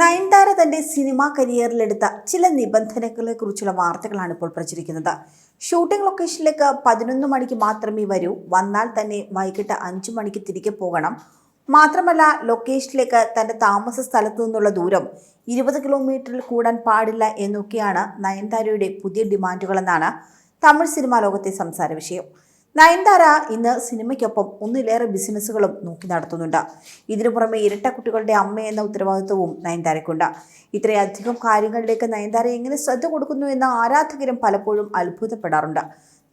നയൻതാര തന്റെ സിനിമാ കരിയറിലെടുത്ത ചില നിബന്ധനകളെ കുറിച്ചുള്ള വാർത്തകളാണ് ഇപ്പോൾ പ്രചരിക്കുന്നത്. ഷൂട്ടിംഗ് ലൊക്കേഷനിലേക്ക് പതിനൊന്ന് മണിക്ക് മാത്രമേ വരൂ. വന്നാൽ തന്നെ വൈകിട്ട് അഞ്ചു മണിക്ക് തിരികെ പോകണം. മാത്രമല്ല ലൊക്കേഷനിലേക്ക് തന്റെ താമസ സ്ഥലത്തു നിന്നുള്ള ദൂരം ഇരുപത് കിലോമീറ്ററിൽ കൂടാൻ പാടില്ല എന്നൊക്കെയാണ് നയൻതാരയുടെ പുതിയ ഡിമാൻഡുകളെന്നാണ് തമിഴ് സിനിമാ ലോകത്തെ സംസാര വിഷയം. നയൻതാര ഇന്ന് സിനിമയ്ക്കൊപ്പം ഒന്നിലേറെ ബിസിനസ്സുകളും നോക്കി നടത്തുന്നുണ്ട്. ഇതിനു പുറമെ ഇരട്ട കുട്ടികളുടെ അമ്മ എന്ന ഉത്തരവാദിത്വവും നയൻതാരയ്ക്കുണ്ട്. ഇത്രയധികം കാര്യങ്ങളിലേക്ക് നയൻതാര എങ്ങനെ ശ്രദ്ധ കൊടുക്കുന്നു എന്ന ആരാധകരും പലപ്പോഴും അത്ഭുതപ്പെടാറുണ്ട്.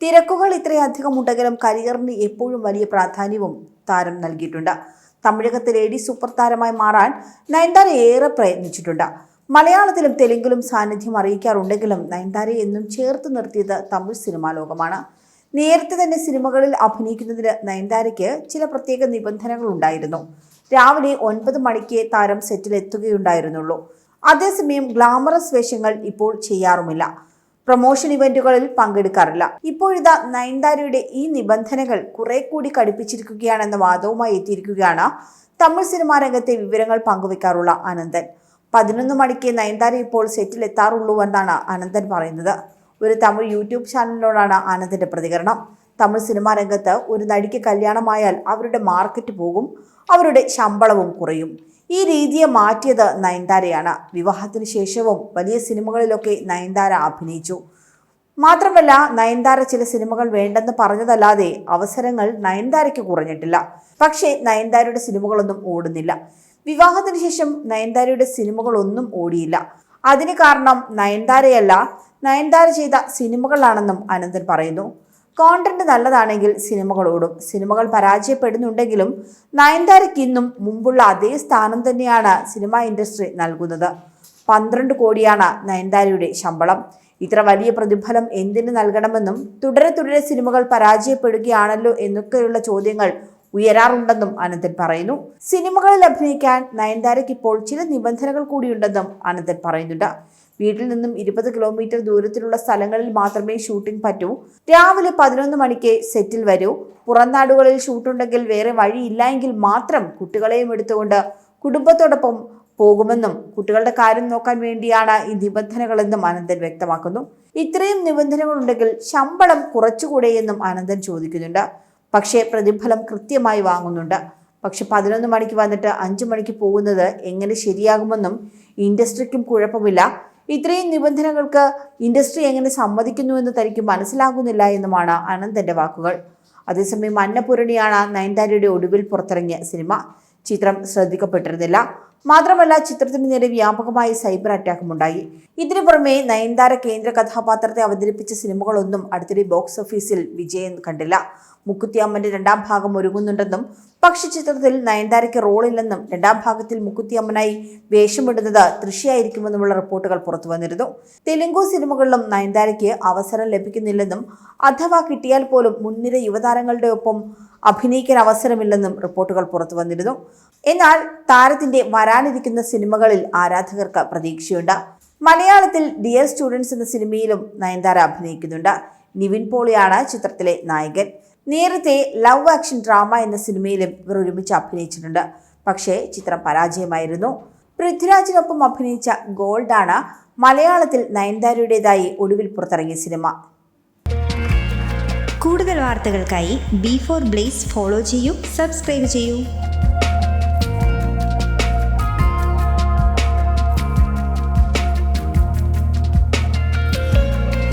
തിരക്കുകൾ ഇത്രയധികം ഉണ്ടെങ്കിലും കരിയറിന് എപ്പോഴും വലിയ പ്രാധാന്യവും താരം നൽകിയിട്ടുണ്ട്. തമിഴകത്തെ ലേഡി സൂപ്പർ താരമായി മാറാൻ നയൻതാര ഏറെ പ്രയത്നിച്ചിട്ടുണ്ട്. മലയാളത്തിലും തെലുങ്കിലും സാന്നിധ്യം അറിയിക്കാറുണ്ടെങ്കിലും നയൻതാരയെ എന്നും ചേർത്ത് നിർത്തിയത് തമിഴ് സിനിമാ ലോകമാണ്. നേരത്തെ തന്നെ സിനിമകളിൽ അഭിനയിക്കുന്നതിന് നയൻതാരയ്ക്ക് ചില പ്രത്യേക നിബന്ധനകൾ ഉണ്ടായിരുന്നു രാവിലെ ഒൻപത് മണിക്ക് താരം സെറ്റിൽ എത്തുകയുണ്ടായിരുന്നുള്ളൂ. അതേസമയം ഗ്ലാമറസ് വേഷങ്ങൾ ഇപ്പോൾ ചെയ്യാറുമില്ല. പ്രൊമോഷൻ ഇവന്റുകളിൽ പങ്കെടുക്കാറില്ല. ഇപ്പോഴിതാ നയൻതാരയുടെ ഈ നിബന്ധനകൾ കുറെ കൂടി കടുപ്പിച്ചിരിക്കുകയാണെന്ന വാദവുമായി എത്തിയിരിക്കുകയാണ് തമിഴ് സിനിമാ രംഗത്തെ വിവരങ്ങൾ പങ്കുവെക്കാറുള്ള അനന്തൻ. പതിനൊന്ന് മണിക്ക് നയൻതാര ഇപ്പോൾ സെറ്റിൽ എത്താറുള്ളൂ എന്നാണ് അനന്തൻ പറയുന്നത്. ഒരു തമിഴ് യൂട്യൂബ് ചാനലിനോടാണ് ആനന്ദിന്റെ പ്രതികരണം. തമിഴ് സിനിമാ രംഗത്ത് ഒരു നടിക്ക് കല്യാണമായാൽ അവരുടെ മാർക്കറ്റ് പോകും അവരുടെ ശമ്പളവും കുറയും. ഈ രീതിയെ മാറ്റിയത് നയൻതാരയാണ്. വിവാഹത്തിന് ശേഷവും വലിയ സിനിമകളിലൊക്കെ നയൻതാര അഭിനയിച്ചു. മാത്രമല്ല നയൻതാര ചില സിനിമകൾ വേണ്ടെന്ന് പറഞ്ഞതല്ലാതെ അവസരങ്ങൾ നയൻതാരയ്ക്ക് കുറഞ്ഞിട്ടില്ല. പക്ഷേ നയൻതാരയുടെ സിനിമകളൊന്നും ഓടുന്നില്ല. വിവാഹത്തിന് ശേഷം നയൻതാരയുടെ സിനിമകളൊന്നും ഓടിയില്ല. അതിന് കാരണം നയൻതാരയല്ല നയൻതാര ചെയ്ത സിനിമകളാണെന്നും അനന്തൻ പറയുന്നു. കോണ്ടന്റ് നല്ലതാണെങ്കിൽ സിനിമകൾ ഓടും. സിനിമകൾ പരാജയപ്പെടുന്നുണ്ടെങ്കിലും നയൻതാരയ്ക്ക് ഇന്നും മുമ്പുള്ള അതേ സ്ഥാനം തന്നെയാണ് സിനിമാ ഇൻഡസ്ട്രി നൽകുന്നത്. പന്ത്രണ്ട് കോടിയാണ് നയൻതാരയുടെ ശമ്പളം. ഇത്ര വലിയ പ്രതിഫലം എന്തിനു നൽകണമെന്നും തുടരെ തുടരെ സിനിമകൾ പരാജയപ്പെടുകയാണല്ലോ എന്നൊക്കെയുള്ള ചോദ്യങ്ങൾ ഉയരാറുണ്ടെന്നും അനന്തൻ പറയുന്നു. സിനിമകളിൽ അഭിനയിക്കാൻ നയൻതാരയ്ക്ക് ഇപ്പോൾ ചില നിബന്ധനകൾ കൂടിയുണ്ടെന്നും അനന്തൻ പറയുന്നുണ്ട്. വീട്ടിൽ നിന്നും ഇരുപത് കിലോമീറ്റർ ദൂരത്തിലുള്ള സ്ഥലങ്ങളിൽ മാത്രമേ ഷൂട്ടിംഗ് പറ്റൂ. രാവിലെ പതിനൊന്ന് മണിക്ക് സെറ്റിൽ വരൂ. പുറംനാടുകളിൽ ഷൂട്ടുണ്ടെങ്കിൽ വേറെ വഴിയില്ല മാത്രം കുട്ടികളെയും എടുത്തുകൊണ്ട് കുടുംബത്തോടൊപ്പം പോകുമെന്നും കുട്ടികളുടെ കാര്യം നോക്കാൻ വേണ്ടിയാണ് ഈ നിബന്ധനകളെന്നും അനന്തൻ വ്യക്തമാക്കുന്നു. ഇത്രയും നിബന്ധനകളുണ്ടെങ്കിൽ ശമ്പളം കുറച്ചുകൂടെയെന്നും അനന്തൻ ചോദിക്കുന്നുണ്ട്. പക്ഷേ പ്രതിഫലം കൃത്യമായി വാങ്ങുന്നുണ്ട്. പക്ഷെ പതിനൊന്ന് മണിക്ക് വന്നിട്ട് അഞ്ചു മണിക്ക് പോകുന്നത് എങ്ങനെ ശരിയാകുമെന്നും ഇൻഡസ്ട്രിക്കും കുഴപ്പമില്ല. ഇത്രയും നിബന്ധനകൾക്ക് ഇൻഡസ്ട്രി എങ്ങനെ സമ്മതിക്കുന്നുവെന്ന് തനിക്ക് മനസ്സിലാകുന്നില്ല എന്നുമാണ് അനന്തന്റെ വാക്കുകൾ. അതേസമയം അന്നപൂരണിയാണ് നയൻതാരയുടെ ഒടുവിൽ പുറത്തിറങ്ങിയ സിനിമ. ചിത്രം ശ്രദ്ധിക്കപ്പെട്ടിരുന്നില്ല. മാത്രമല്ല ചിത്രത്തിന് നേരെ വ്യാപകമായി സൈബർ അറ്റാക്കും ഉണ്ടായി ഇതിനു പുറമെ നയൻതാര കേന്ദ്ര കഥാപാത്രത്തെ അവതരിപ്പിച്ച സിനിമകളൊന്നും അടുത്തിടെ ബോക്സ് ഓഫീസിൽ വിജയം കണ്ടില്ല. മുക്കുത്തിയമ്മന്റെ രണ്ടാം ഭാഗം ഒരുങ്ങുന്നുണ്ടെന്നും പക്ഷെ ചിത്രത്തിൽ നയൻതാരയ്ക്ക് റോളില്ലെന്നും രണ്ടാം ഭാഗത്തിൽ മുക്കുത്തിയമ്മനായി വേഷമിടുന്നത് തൃശിയായിരിക്കുമെന്നുമുള്ള റിപ്പോർട്ടുകൾ പുറത്തു വന്നിരുന്നു. തെലുങ്കു സിനിമകളിലും നയൻതാരയ്ക്ക് അവസരം ലഭിക്കുന്നില്ലെന്നും അഥവാ കിട്ടിയാൽ പോലും മുൻനിര യുവതാരങ്ങളുടെ ഒപ്പം അഭിനയിക്കാൻ അവസരമില്ലെന്നും റിപ്പോർട്ടുകൾ പുറത്തു വന്നിരുന്നു. എന്നാൽ താരത്തിന്റെ വരാനിരിക്കുന്ന സിനിമകളിൽ ആരാധകർക്ക് പ്രതീക്ഷയുണ്ട്. മലയാളത്തിൽ ഡിയർ സ്റ്റുഡൻസ് എന്ന സിനിമയിലും നയൻതാര അഭിനയിക്കുന്നുണ്ട്. നിവിൻ പോളിയാണ് ചിത്രത്തിലെ നായകൻ. നേരത്തെ ലവ് ആക്ഷൻ ഡ്രാമ എന്ന സിനിമയിലും ഇവർ ഒരുമിച്ച് അഭിനയിച്ചിട്ടുണ്ട്. പക്ഷേ ചിത്രം പരാജയമായിരുന്നു. പൃഥ്വിരാജിനൊപ്പം അഭിനയിച്ച ഗോൾഡാണ് മലയാളത്തിൽ നയൻതാരയുടേതായി ഒടുവിൽ പുറത്തിറങ്ങിയ സിനിമ. കൂടുതൽ വാർത്തകൾക്കായി ബി ഫോർ ബ്ലേസ് ഫോളോ ചെയ്യൂ സബ്സ്ക്രൈബ് ചെയ്യൂ.